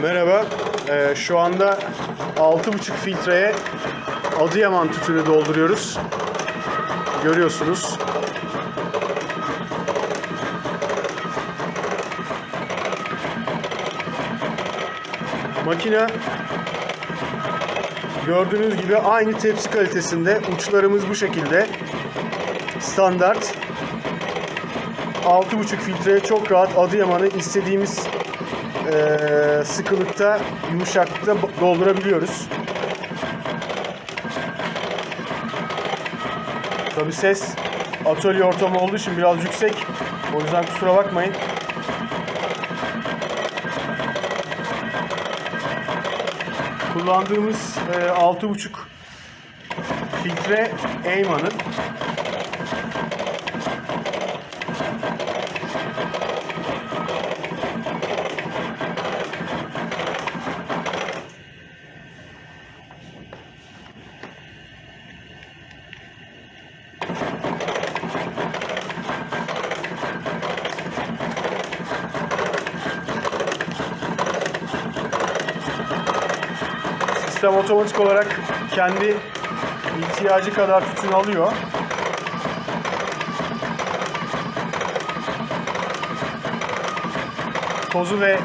Merhaba. Ee, şu anda 6,5 filtreye Adıyaman tütünü dolduruyoruz. Görüyorsunuz. Makine gördüğünüz gibi aynı tepsi kalitesinde. Uçlarımız bu şekilde. Standart. 6,5 filtreye çok rahat Adıyaman'ı istediğimiz eee, sıkılıkta, yumuşaklıkta doldurabiliyoruz. Tabi ses atölye ortamı olduğu için biraz yüksek. O yüzden kusura bakmayın. Kullandığımız eee, 6,5 filtre Eyman'ın Sistem otomatik olarak kendi ihtiyacı kadar tütün alıyor. Tozu ve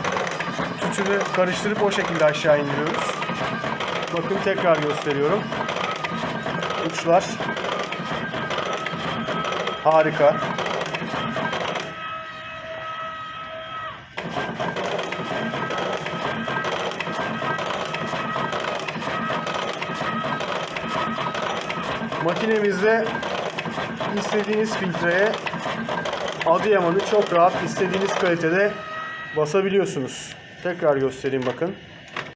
tütünü karıştırıp o şekilde aşağı indiriyoruz. Bakın tekrar gösteriyorum. Uçlar harika. Makinemizde istediğiniz filtreye Adıyaman'ı çok rahat istediğiniz kalitede basabiliyorsunuz. Tekrar göstereyim bakın.